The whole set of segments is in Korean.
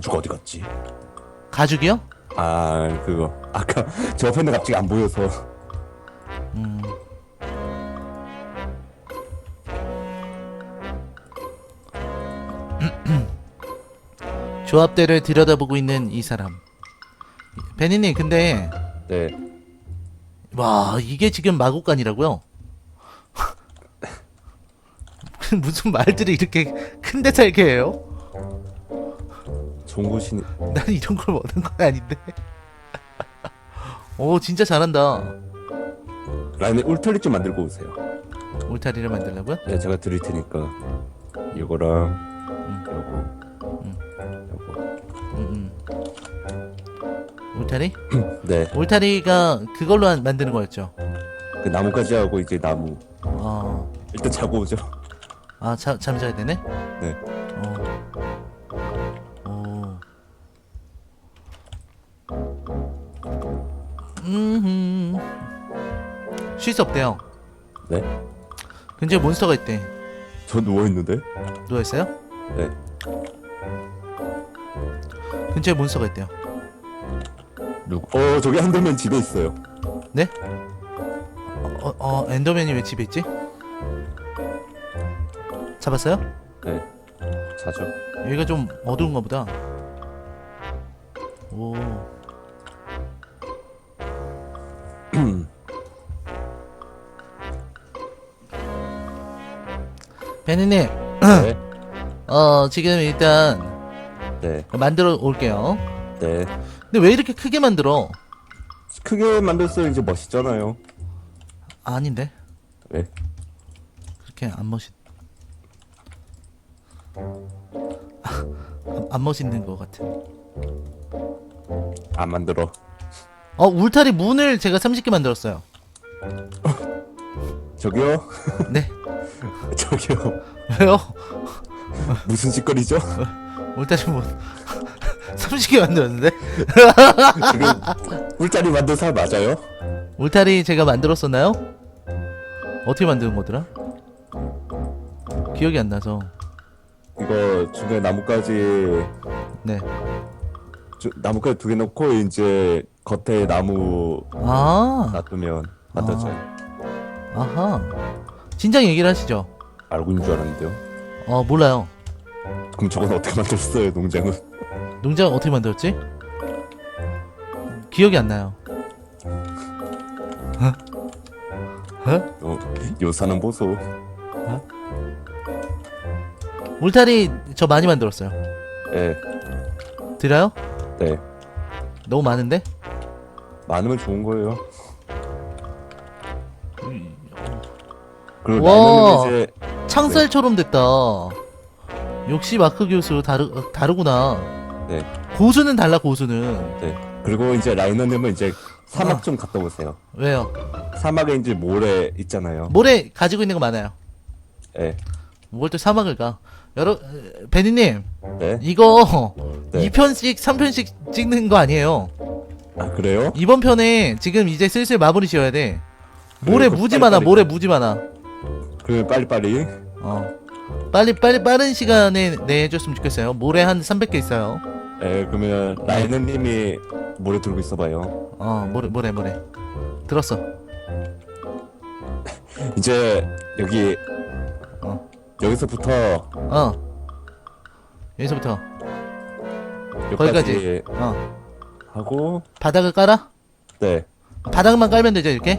가죽 어디 갔지? 가죽이요? 아 그거 아까 저 앞에는 갑자기 안 보여서 음. 조합대를 들여다보고 있는 이 사람. 베니님, 근데 네 와 이게 지금 마곡간이라고요? 무슨 말들이 이렇게 큰 데서 이렇게 해요? 종구신 난 이런 걸 원한 건 아닌데. 오 진짜 잘한다. 라인에 울타리 좀 만들고 오세요. 울타리를 만들려고요? 네 제가 드릴 테니까 이거랑 음. 요거 요거 음, 음. 울타리? 네 울타리가 그걸로 한- 만드는 거였죠. 그 나무까지 하고 이제 나무 아, 일단 자고 오죠. 아 자, 잠자야 되네. 네 어. 쉴 수 없대요. 네. 근처에 몬스터가 있대. 저 누워 있는데. 누워 있어요? 네. 근처에 몬스터가 있대요. 누구? 어 저기 한대면 집에 있어요. 네? 어, 어, 엔더맨이 왜 집에 있지? 잡았어요? 네. 자죠. 여기가 좀 어두운가 보다. 오. 베니님, 네. 어, 지금 일단 네. 만들어 올게요. 네. 근데 왜 이렇게 크게 만들어? 크게 만들었어요. 이제 멋있잖아요. 아닌데? 네. 그렇게 안 멋있. 아, 안 멋있는 것 같은. 안 만들어. 어, 울타리 문을 제가 30개 만들었어요. 저기요. 네. 저기요. 왜요? 무슨 짓거리죠? 울타리 문 30개 만들었는데? 지금 꿀자리 만든 사람 맞아요? 울타리 제가 만들었었나요? 어떻게 만드는 거더라? 기억이 안 나서. 이거 중간에 나뭇가지 네. 주- 나뭇가지 두 개 넣고 이제 겉에 나무 아, 놔두면 만들어져요. 아하. 진작 얘기를 하시죠. 알고 있는 줄 알았는데요. 어, 몰라요. 그럼 저건 어떻게 만들었어요, 농장은? 농장 어떻게 만들었지? 기억이 안 나요. 어? 어? 어, 요사는 보소. 울타리 저 많이 만들었어요. 네, 들어요? 네. 너무 많은데? 많으면 좋은 거예요. 그리고 와. 이제 창살처럼 됐다. 역시 마크 교수 다르 어, 다르구나. 네, 고수는 달라 고수는. 네. 그리고 이제 라이너님은 이제 사막 아. 좀 갔다 오세요. 왜요? 사막에 이제 모래 있잖아요. 모래 가지고 있는 거 많아요. 네, 뭘또 사막을 가? 여러 베니님 네. 이거 네. 2편씩 3편씩 찍는 거 아니에요. 아 그래요? 이번 편에 지금 이제 슬슬 마무리 지어야 돼. 모래 그래, 무지 많아. 빨리 모래 무지 많아. 그러면 빨리빨리. 어. 빨리 빨리 빠른 시간에 내줬으면 좋겠어요. 모래 한 300개 있어요. 네, 그러면 라이너님이 모래 들고 있어봐요. 어, 모래 모래 모래. 들었어. 이제 여기 어. 여기서부터 어. 여기서부터 여기까지 거기까지. 어. 하고 바닥을 깔아? 네. 바닥만 깔면 되죠, 이렇게?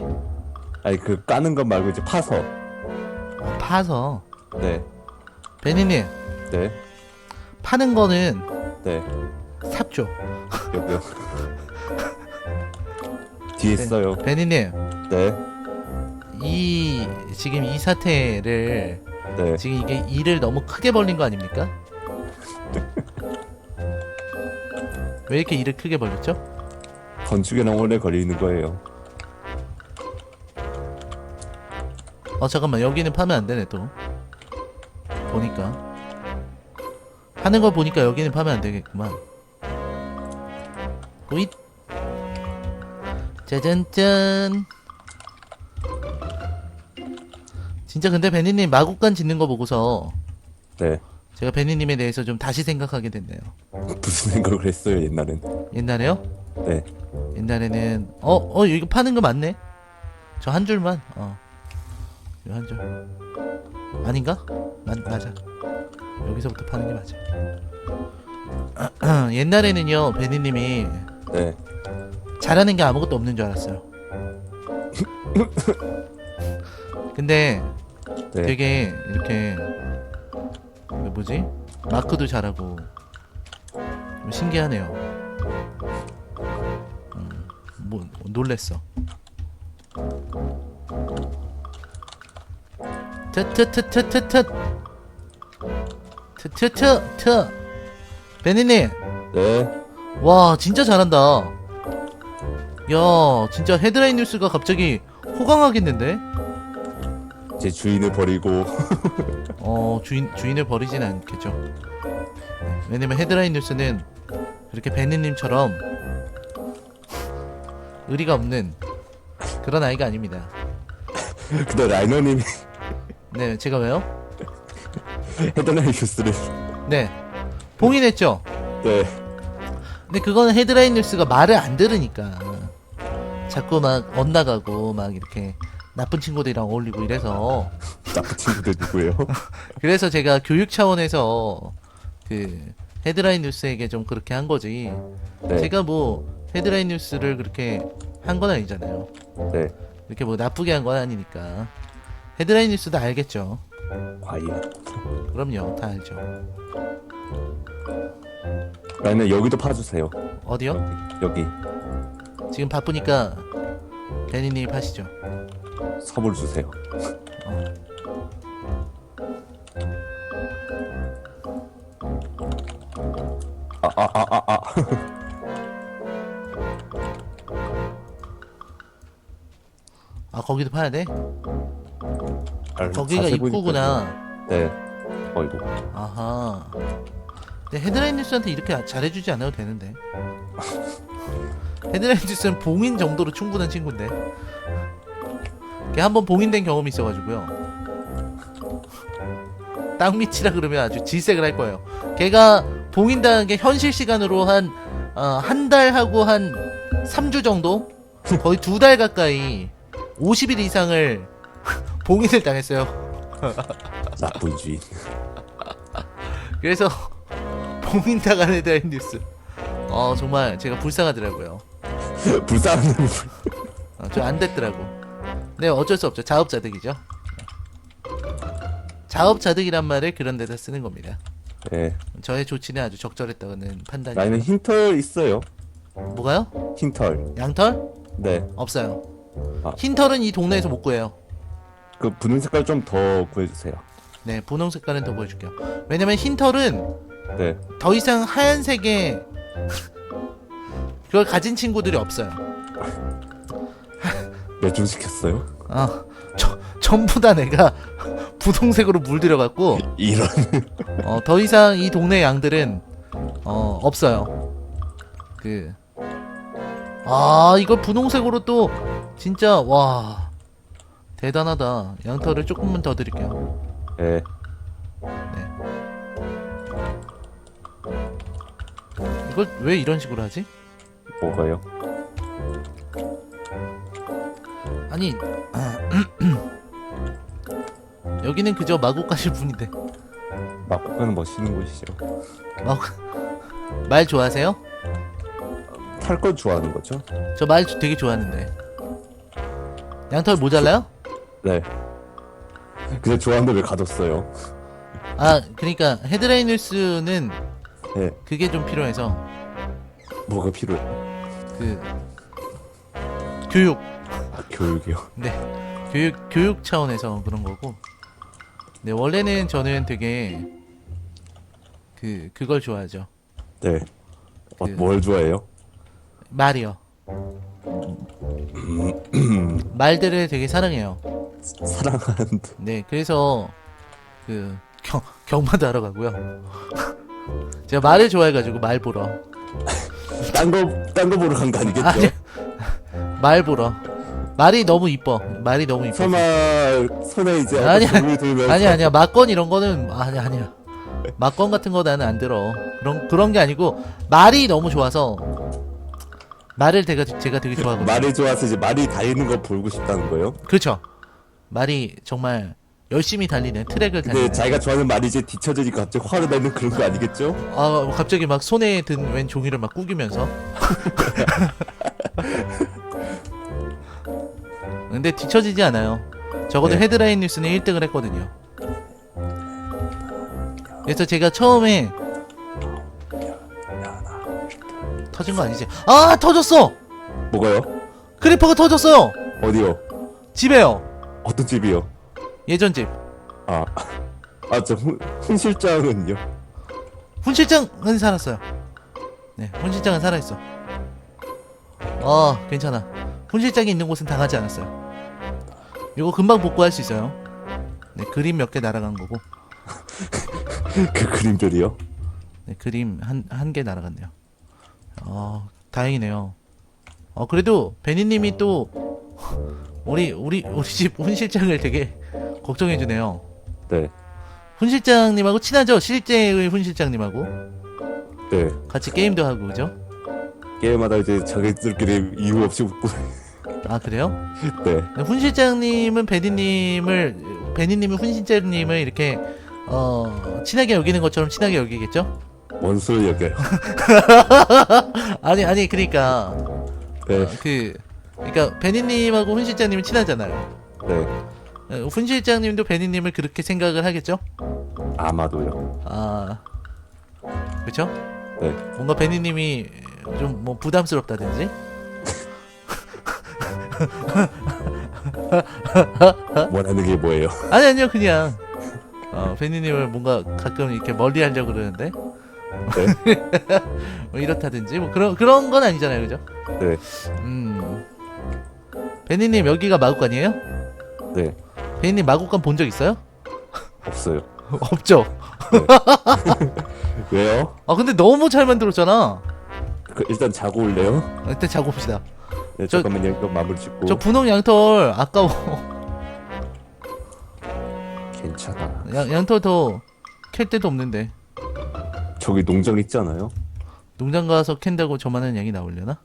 아니 그 까는 것 말고 이제 파서 어, 파서. 네, 베니님, 네, 파는 거는 네 삽죠. 여기요. 뒤에 네. 있어요. 베니님, 네, 이, 지금 이 사태를, 네. 지금 이게 일을 너무 크게 벌린 거 아닙니까? 왜 이렇게 일을 크게 벌렸죠? 건축에는 오래 걸리는 거예요. 어, 잠깐만, 여기는 파면 안 되네, 또. 보니까. 하는 걸 보니까 여기는 파면 안 되겠구만. 호잇. 짜잔짠. 진짜 근데 베니님 마국간 짓는 거 보고서 네, 제가 베니님에 대해서 좀 다시 생각하게 됐네요. 무슨 생각을 했어요 옛날엔. 옛날에요? 네. 옛날에는 어, 어 이거 파는 거 맞네. 저 한 줄만. 어. 이거 한 줄. 아닌가? 맞 맞아. 여기서부터 파는 게 맞아. 옛날에는요, 베니님이 네. 잘하는 게 아무것도 없는 줄 알았어요. 근데 네. 되게 이렇게 그 뭐지? 마크도 잘하고 좀 신기하네요. 음, 뭐 놀랬어. 트트트트트트 트트트트 베니님 네. 와 진짜 잘한다. 야 진짜 헤드라인 뉴스가 갑자기 호강하겠는데? 제 주인을 버리고 어 주인 주인을 버리진 않겠죠. 네, 왜냐면 헤드라인 뉴스는 그렇게 베니님처럼 의리가 없는 그런 아이가 아닙니다. 근데 라이너님이 네 제가 왜요? 헤드라인 뉴스를 네 봉인했죠. 네. 근데 그거는 헤드라인 뉴스가 말을 안 들으니까 자꾸 막 엇나가고 막 이렇게 나쁜 친구들이랑 어울리고 이래서 나쁜 친구들 누구예요? 그래서 제가 교육 차원에서 그 헤드라인 뉴스에게 좀 그렇게 한 거지. 네. 제가 뭐 헤드라인 뉴스를 그렇게 한 건 아니잖아요. 네. 이렇게 뭐 나쁘게 한 건 아니니까. 헤드라인 뉴스도 알겠죠. 과연. 그럼요, 다 알죠. 라이너 여기도 파주세요. 어디요? 여기 지금 바쁘니까 베니님이 파시죠. 섭을 주세요. 아 아 아 아 아. 아 거기도 파야 돼? 아, 거기가 입구구나. 보니까 네. 어이구. 아하. 근데 헤드라인 뉴스한테 이렇게 잘해주지 않아도 되는데. 헤드라인 뉴스는 봉인 정도로 충분한 친구인데. 걔 한 번 봉인된 경험이 있어가지고요. 땅 밑이라 그러면 아주 질색을 할 거예요. 걔가 봉인당한 게 현실 시간으로 한, 어, 한 달 하고 한 3주 정도? 거의 두 달 가까이 50일 이상을 봉인을 당했어요. 나쁜 주인. 그래서 봉인당한 헤드라인 뉴스. 어 정말 제가 불쌍하더라고요. 불쌍한 놈이 어, 좀안 됐더라고. 네 어쩔 수 없죠. 자업자득이죠. 자업자득이란 말을 그런 데다 쓰는 겁니다. 네. 저의 조치는 아주 적절했다는 판단이. 라이너 흰털 있어요. 뭐가요? 흰털. 양털? 네. 없어요. 아. 흰털은 이 동네에서 못 구해요. 그 분홍 색깔 좀 더 구해주세요. 네 분홍 색깔은 더 보여줄게요. 왜냐면 흰 털은 네. 더 이상 하얀색에 그걸 가진 친구들이 없어요. 몇줄 시켰어요? 아, 저, 전부 다 내가 부동색으로 물들여갖고 이런. 어, 더 이상 이 동네 양들은 어, 없어요. 그, 아, 이걸 분홍색으로 또 진짜 와 대단하다. 양털을 조금만 더 드릴게요. 네. 이걸 왜 이런 식으로 하지? 뭐가요? 아니, 아, 여기는 그저 마구 가실 분인데 막국가는 멋있는 곳이죠. 마구 말 좋아하세요? 탈거 좋아하는 거죠? 저 말 되게 좋아하는데 양털 모자라요? 네. 근데 좋아하는데 왜 가뒀어요? 아 그러니까 헤드라인 뉴스는 네. 그게 좀 필요해서 뭐가 필요해? 그 교육 아, 교육이요. 네 교육 교육 차원에서 그런 거고 네 원래는 저는 되게 그 그걸 좋아하죠 네. 어, 그- 뭘 좋아해요? 말이요 말들을 되게 사랑해요 사랑하는 네 그래서 그 경, 경마도 하러 가고요. 제가 말을 좋아해가지고 말 보러. 딴거 딴 거 보러 간 거 아니겠죠? 아니, 말 보러. 말이 너무 이뻐. 말이 너무 이뻐. 설마 손에 이제 들면서. 아니 아니야. 막건 이런 거는 아니 아니야. 막건 같은 거 나는 안 들어. 그런 그런 게 아니고 말이 너무 좋아서 말을 제가 제가 되게 좋아하거든요. 말이 좋아서 이제 말이 달리는 거 보고 싶다는 거예요? 그렇죠. 말이 정말 열심히 달리는 트랙을 근데 달리는. 자기가 좋아하는 말이 이제 뒤쳐지니까 갑자기 화를 내는 그런 거 아니겠죠? 아 갑자기 막 손에 든 웬 종이를 막 구기면서. 근데 뒤처지지 않아요. 적어도 네. 헤드라인 뉴스는 1등을 했거든요. 그래서 제가 처음에 터진 거 아니지? 아 터졌어! 뭐가요? 크리퍼가 터졌어요! 어디요? 집에요. 어떤 집이요? 예전 집. 아, 아, 저 훈, 훈 실장은요? 훈 실장은 살았어요. 네, 훈 실장은 살아있어. 아, 괜찮아. 훈 실장이 있는 곳은 당하지 않았어요. 이거 금방 복구할 수 있어요. 네, 그림 몇 개 날아간 거고. 그 그림들이요? 네, 그림 한, 한 개 날아갔네요. 어, 다행이네요. 어, 그래도 베니님이 또, 우리, 우리, 우리 집 훈 실장을 되게 걱정해 주네요. 네, 훈 실장님하고 친하죠? 실제의 훈 실장님하고. 네. 같이 게임도 하고, 그죠? 게임마다 이제 자기들끼리 이유 없이 웃고. 아, 그래요? 네, 네, 훈 실장님은 베니님을 베니님은 훈 실장님을 이렇게 어 친하게 여기는 것처럼 친하게 여기겠죠? 원수를 여겨요. 아니 아니 그러니까 네, 그 그러니까 베니님하고 훈 실장님은 친하잖아요. 네. 어, 훈 실장님도 베니님을 그렇게 생각을 하겠죠? 아마도요. 아 그렇죠? 네. 뭔가 베니님이 좀 뭐 부담스럽다든지 원하는 게 뭐예요? 아니 아니요 그냥 어 베니님을 뭔가 가끔 이렇게 멀리 하려고 그러는데 네, 뭐 이렇다든지 뭐 그런 그런 건 아니잖아요, 그죠? 네, 음. 베니님 여기가 마국간이에요? 네. 베니님 마국간 본 적 있어요? 없어요. 없죠. 왜요? 아 근데 너무 잘 만들었잖아. 그, 일단 자고 올래요? 일단 자고 봅시다. 네, 저- 잠깐만요. 이거 마무리 짓고. 저 분홍 양털 아까워. 괜찮아. 양, 양털 더 캘 데도 없는데 저기 농장 있잖아요. 농장 가서 캔다고 저만한 양이 나오려나?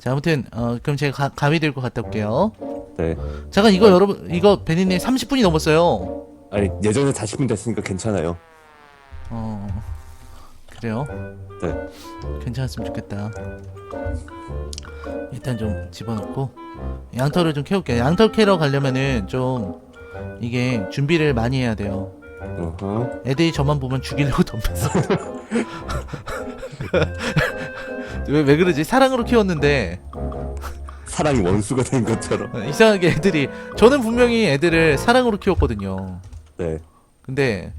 자 아무튼 어 그럼 제가 가, 가위 들고 갔다 올게요. 네. 잠깐 이거 여러분 이거 베니님 30분이 넘었어요. 아니 예전에 40분 됐으니까 괜찮아요. 어 그래요? 네. 괜찮았으면 좋겠다. 일단 좀 집어넣고 양털을 좀 캐올게요. 양털 캐러 가려면은 좀 이게 준비를 많이 해야 돼요. 어허. 애들이 저만 보면 죽이려고 덤볐어. 왜, 왜 그러지? 사랑으로 키웠는데 사랑이 원수가 된 것처럼. 어, 이상하게 애들이 저는 분명히 애들을 사랑으로 키웠거든요. 네. 근데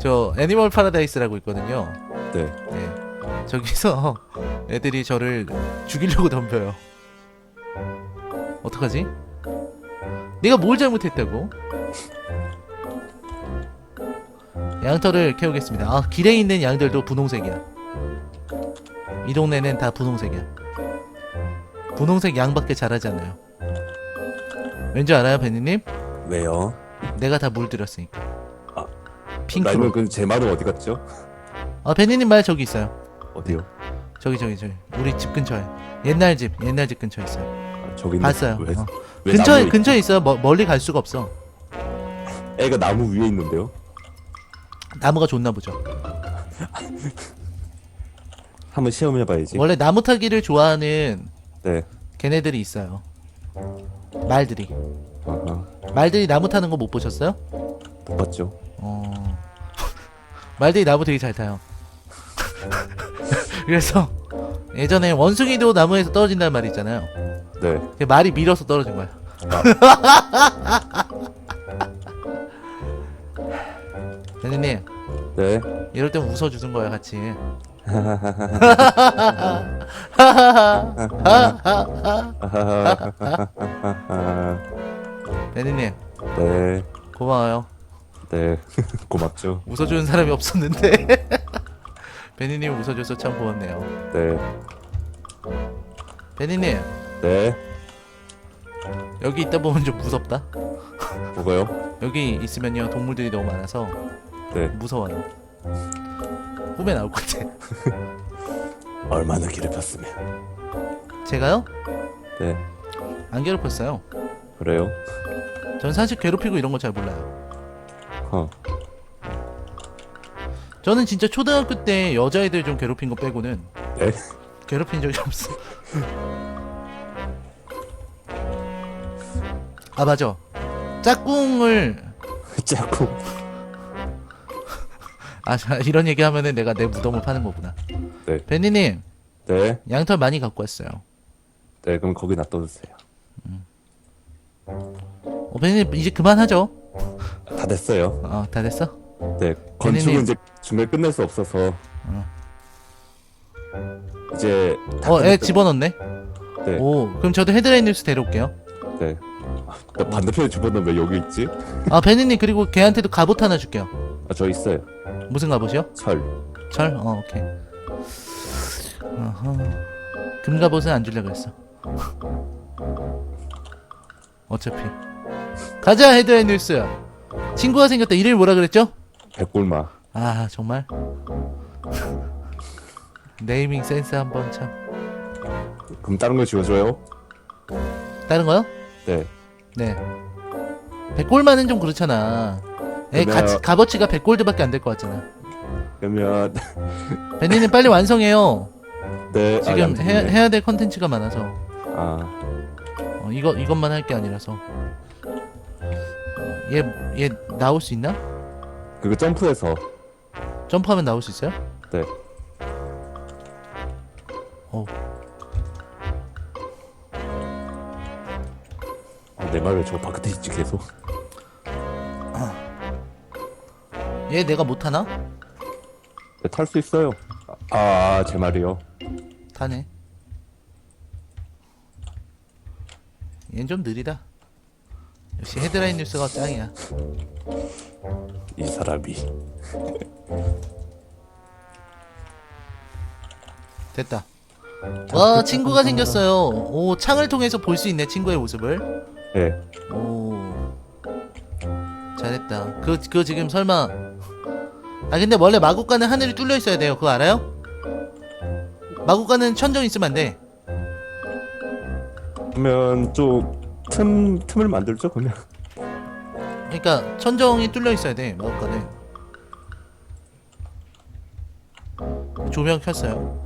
저 애니멀 파라다이스라고 있거든요. 네. 네. 저기서 애들이 저를 죽이려고 덤벼요. 어떡하지? 내가 뭘 잘못했다고? 양털을 캐우겠습니다. 아, 길에 있는 양들도 분홍색이야. 이 동네는 다 분홍색이야. 분홍색 양밖에 자라지 않아요. 왠지 알아요, 베니님? 왜요? 내가 다 물들였으니까. 아, 핑크로. 라이면 그제 말은 어디 갔죠? 아, 베니님 말 저기 있어요. 어디요? 저기 저기 저기 우리 집 근처에 옛날 집 옛날 집 근처에 있어요 아, 저기 있네. 봤어요 왜, 어. 왜 근처에 근처에 있어요 멀- 멀리 갈 수가 없어 있- 애가 나무 위에 있는데요? 나무가 좋나 보죠 한번 시험해봐야지. 원래 나무 타기를 좋아하는 네. 걔네들이 있어요 말들이 어허. 말들이 나무 타는 거 못 보셨어요? 못 봤죠? 어 말들이 나무 되게 잘 타요 그래서 예전에 원숭이도 나무에서 떨어진다는 말이 있잖아요 네. 그 말이 밀어서 떨어진 거야 대리님 네. 이럴 땐 웃어주는 거야 같이 대리님 네. 고마워요 네. 고맙죠. 웃어주는 사람이 없었는데 베니님 웃어줘서 참 고맙네요 네. 베니님 네. 여기 있다 보면 좀 무섭다 뭐가요? 여기 있으면요 동물들이 너무 많아서 네. 무서워요. 꿈에 나올 것 같아. 얼마나 괴롭혔으면. 제가요? 네. 안 괴롭혔어요. 그래요? 전 사실 괴롭히고 이런 거 잘 몰라요. 어. 저는 진짜 초등학교 때 여자애들 좀 괴롭힌 거 빼고는 네? 괴롭힌 적이 없어. 아 맞아. 짝꿍을 자꾸. 아 자, 이런 얘기하면은 내가 내 무덤을 파는 거구나. 네. 벤니님 네. 양털 많이 갖고 왔어요. 네, 그럼 거기 놔둬주세요. 어, 벤니님 이제 그만하죠. 다 됐어요. 어, 다 됐어? 네. 건축은. 이제 중간에 끝낼 수 없어서. 어. 이제. 다 어, 애. 집어넣네. 네. 오, 그럼 저도 헤드라인 뉴스 데려올게요. 네. 아, 나 반대편에 집어넣으면 왜 여기 있지? 아, 벤니님 그리고 걔한테도 갑옷 하나 줄게요. 아, 저 있어요. 무슨 갑옷이요? 철. 철? 어, 오케이. 어허. 금 갑옷은 안 주려고 했어. 어차피. 가자, 헤드라인 뉴스. 친구가 생겼다. 이름이 뭐라 그랬죠? 백골마. 아, 정말? 네이밍 센스 한번 참. 그럼 다른 거 지워줘요? 다른 거요? 네. 네. 백골만은 좀 그렇잖아. 에, 그러면- 가치, 값어치가 100골드밖에 안 될 것 같잖아. 그러면. 벤니님 빨리 완성해요. 네. 아, 지금. 해, 해야 될 컨텐츠가 많아서. 아. 어, 이거 이것만 할 게 아니라서. 어, 얘, 얘 나올 수 있나? 그거 점프해서. 점프하면 나올 수 있어요? 네. 어, 아, 내 말을 저 바깥에 있지 계속. 얘 내가 못 하나? 네, 탈수 있어요. 아, 제 말이요. 타네. 얘는 좀 느리다. 역시 헤드라인 뉴스가 짱이야. 이 사람이. 됐다. 와 친구가 생겼어요. 오 창을 통해서 볼 수 있네 친구의 모습을. 네. 오 잘했다. 그 그거 지금 설마 아 근데 원래 마구간은 하늘이 뚫려 있어야 돼요. 그거 알아요? 마구간은 천정 있으면 안 돼. 그러면 좀 틈, 틈을 만들죠, 그러면. 그러니까 천정이 뚫려 있어야 돼 마구간은. 조명 켰어요.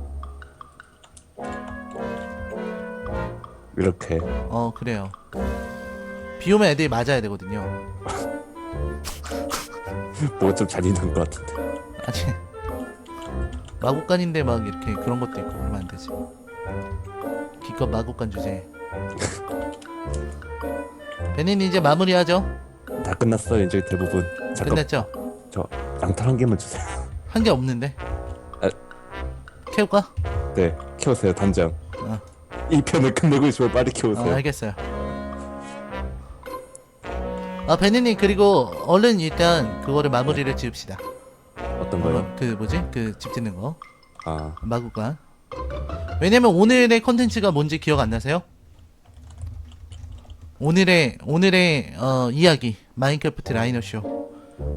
이렇게. 어 그래요. 비 오면 애들이 맞아야 되거든요. 뭐가 좀 잔인한 것 같은데. 아니 마구간인데 막 이렇게 그런 것도 있고 그러면 안 되지. 기껏 마구간 주제. 베닌 이제 마무리하죠. 다 끝났어요, 이제 대부분. 잠깐, 끝났죠? 저 양털 한 개만 주세요. 한 게 없는데. 아. 캐올까? 네, 키우세요, 단장. 어. 이 편을 끝내고 있으면 빨리 어, 키우세요. 알겠어요. 아 베니님 그리고 얼른 일단 그거를 마무리를 지읍시다. 어떤 거요? 어, 그 뭐지? 그 집 짓는 거 아, 마구간. 왜냐면 오늘의 컨텐츠가 뭔지 기억 안 나세요? 오늘의 오늘의 어, 이야기 마인크래프트 라이너 쇼.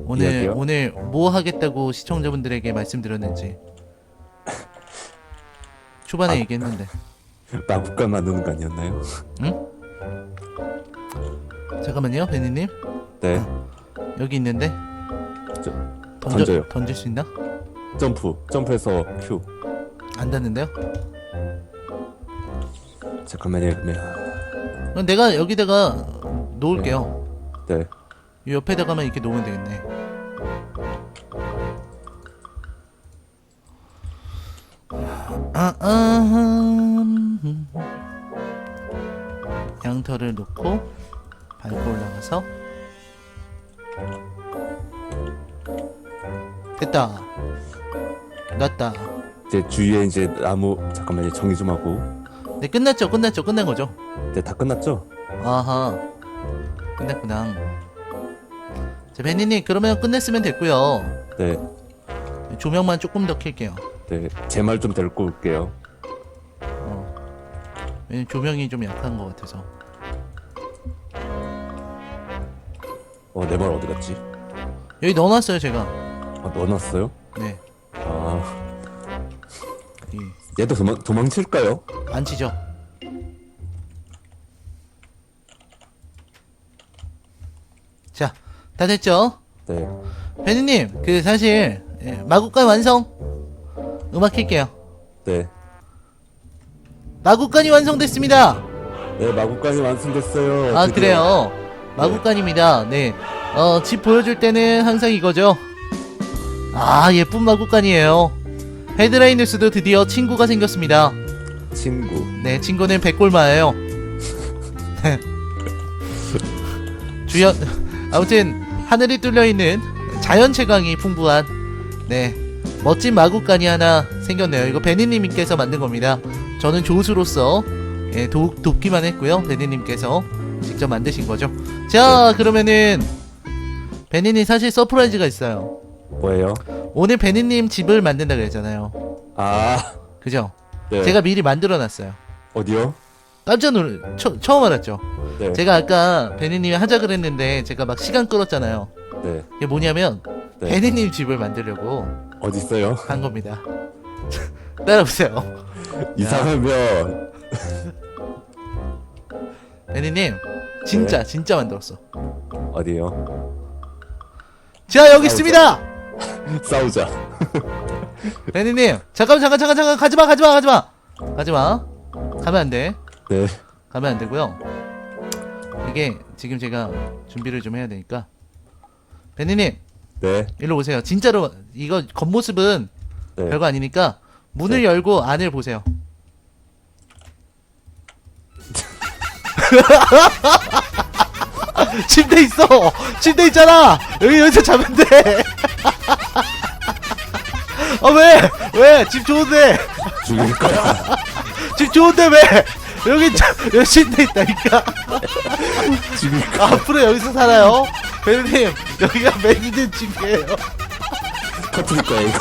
오늘 이야기요? 오늘 뭐 하겠다고 시청자분들에게 말씀드렸는지 초반에 아. 얘기했는데 마구간 만드는 거 아니었나요? 잠깐만요 베니님 네, 여기 있는데 저, 던져, 던져요. 던질 수 있나? 점프, 점프해서 큐. 안 닿는데요? 잠깐만요, 그러면. 그럼 내가 여기다가 놓을게요. 네, 이 옆에다가만 이렇게 놓으면 되겠네. 아, 아, 음. 양털을 놓고 밟고 올라가서 됐다. 났다. 이제 주위에 이제 나무, 잠깐만요, 정리 좀 하고. 네 끝났죠, 끝났죠, 끝난 거죠. 네, 다 끝났죠? 아하 끝났구나 자 베니님 그러면 끝냈으면 됐고요 네, 조명만 조금 더 켤게요 네, 제 말 좀 데리고 올게요. 어. 왜냐면 조명이 좀 약한 것 같아서 어, 내 말 어디 갔지? 여기 넣어놨어요 제가. 아, 넣어놨어요? 네. 아, 이, 얘도 도망, 도망칠까요? 안 치죠. 자, 다 됐죠? 네. 베니님, 그 사실 예, 마구간 완성. 음악 킬게요. 네. 마구간이 완성됐습니다. 네, 마구간이 완성됐어요. 아 드디어. 그래요. 마구간입니다. 네. 어, 집 보여줄 때는 항상 이거죠. 아 예쁜 마구간이에요. 헤드라인 뉴스도 드디어 친구가 생겼습니다. 친구. 네, 친구는 백골마예요. 주연 아무튼 하늘이 뚫려 있는 자연 채광이 풍부한 네 멋진 마구간이 하나 생겼네요. 이거 베니님께서 만든 겁니다. 저는 조수로서 예, 도, 돕기만 했고요. 베니님께서 직접 만드신 거죠. 자, 그러면은 베니님 사실 서프라이즈가 있어요. 뭐예요? 오늘 베니님 집을 만든다 그랬잖아요. 아, 그죠? 네. 제가 미리 만들어 놨어요. 어디요? 깜짝 놀 처, 처음 알았죠. 네. 제가 아까 베니님이 하자 그랬는데 제가 막 시간 끌었잖아요. 네. 이게 뭐냐면 네. 베니님 집을 만들려고 어디 있어요? 한 겁니다. 따라오세요. 이상하면 베니님 진짜 네. 진짜 만들었어. 어디요? 자 여기 있습니다. 싸우자. 베니님 잠깐 잠깐 잠깐 잠깐 가지마 가지마 가지마 가지마 가면 안 돼. 네. 가면 안 되고요. 이게 지금 제가 준비를 좀 해야 되니까 베니님 네. 일로 오세요. 진짜로 이거 겉모습은 네. 별거 아니니까 문을 네. 열고 안을 보세요. 침대 있어. 침대 있잖아. 여기 여기서 자면 돼. 아 왜? 왜? 집 좋은데. 죽일 거야. 집 좋은데 왜? 여기 자, 여기 침대 있다니까. 죽일 거야. 앞으로 여기서 살아요. 배우님 여기가 매니저 집이에요. 터뜨릴 거야, 이거.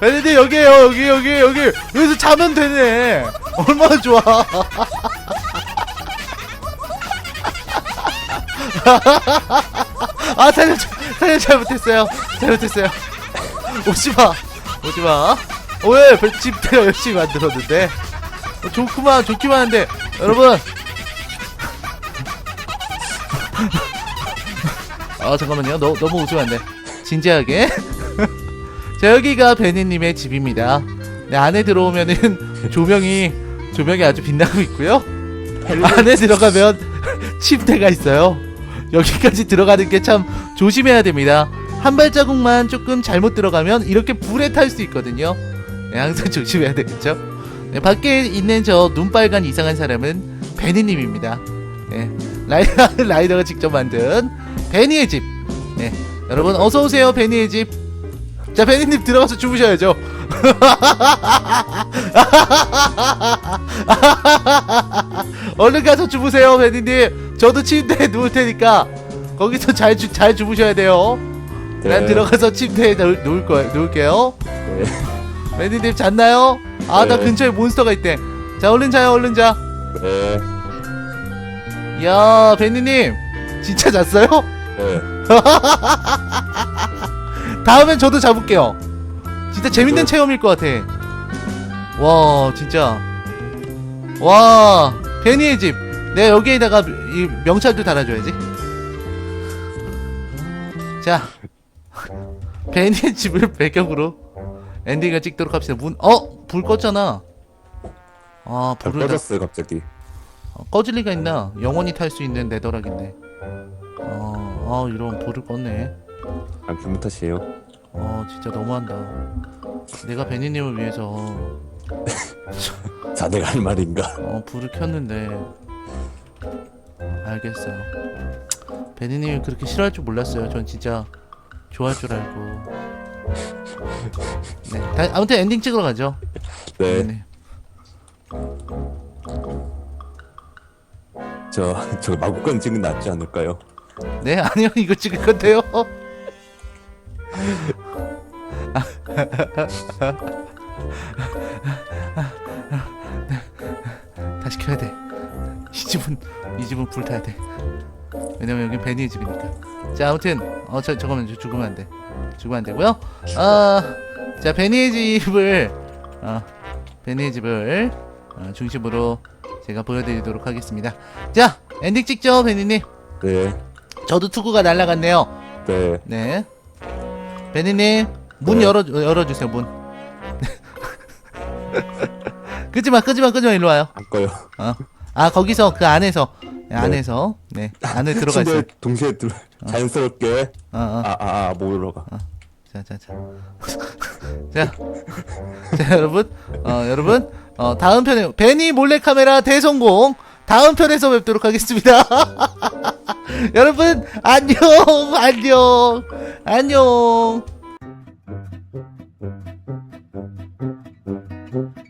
배우님 여기에요. 여기 여기 여기 여기서 자면 되네. 얼마나 좋아. 아 살려 살려 잘못했어요. 잘못했어요. 오지 마. 오지 마. 어, 왜? 배- 집 내가 열심히 만들었는데. 어, 좋구만, 좋기만 한데. 여러분. 아, 잠깐만요. 너, 너무 오지면 안 돼. 진지하게. 자, 여기가 베니님의 집입니다. 네, 안에 들어오면은 조명이, 조명이 아주 빛나고 있고요. 안에 들어가면 침대가 있어요. 여기까지 들어가는 게 참 조심해야 됩니다. 한 발자국만 조금 잘못 들어가면 이렇게 불에 탈 수 있거든요. 네, 항상 조심해야 되겠죠. 네, 밖에 있는 저 눈빨간 이상한 사람은 베니님입니다. 네, 라이더, 라이더가 직접 만든 베니의 집. 네, 여러분 어서 오세요 베니의 집. 자 베니님 들어가서 주무셔야죠. 얼른 가서 주무세요 베니님. 저도 침대에 누울 테니까 거기서 잘, 주, 잘 주무셔야 돼요. 난 네. 들어가서 침대에 누울, 누울 거예요. 누울게요. 네. 매니님 잤나요? 아, 나 네. 근처에 몬스터가 있대. 자, 얼른 자요, 얼른 자. 네. 야, 베니님, 진짜 잤어요? 네. 다음엔 저도 잡을게요. 진짜 재밌는 네. 체험일 것 같아. 와, 진짜. 와, 베니의 집. 내가 여기에다가 이 명찰도 달아줘야지. 자, 베니의 집을 배경으로 엔딩을 찍도록 합시다. 문, 어, 불 껐잖아. 아, 잘 불을 다 꺼졌어요, 갑자기. 어, 꺼질 리가 있나? 영원히 탈 수 있는 네더락인데. 어, 아, 이런 불을 껐네. 아, 기분 탓이에요. 어, 진짜 너무한다. 내가 베니님을 위해서 자네가 할 말인가. 어, 불을 켰는데. 알겠어요. 베니님이 그렇게 싫어할 줄 몰랐어요. 전 진짜 좋아할 줄 알고. 네, 다- 아무튼 엔딩 찍으러 가죠. 네. 저, 저 마구간 찍는 게 낫지 않을까요? 네, 아니요, 이거 찍을 건데요. 다시 켜야 돼. 이 집은 이 집은 불타야 돼. 왜냐면 여기 베니의 집이니까. 자 아무튼 어저 잠깐만 저 죽으면 안 돼. 죽으면 안 되고요. 아자 베니의 집을 어 베니의 집을 어, 중심으로 제가 보여드리도록 하겠습니다. 자 엔딩 찍죠 베니님. 네, 저도 투구가 날라갔네요. 네. 네. 베니님 문 네. 열어 열어주세요 문. 끄지 마 끄지 마 끄지 마 일로 와요. 바꿔요. 어. 아 거기서 그 안에서 네, 안에서 네 안에 들어가 있어 요. 침대 동시에 들어. 자연스럽게. 어, 어. 아, 아, 아, 못 들어가. 자, 자, 자. 자, 자, 여러분, 어, 여러분, 어, 다음 편에, 베니 몰래 카메라 대성공! 다음 편에서 뵙도록 하겠습니다. 여러분, 안녕, 안녕, 안녕. Mm-hmm.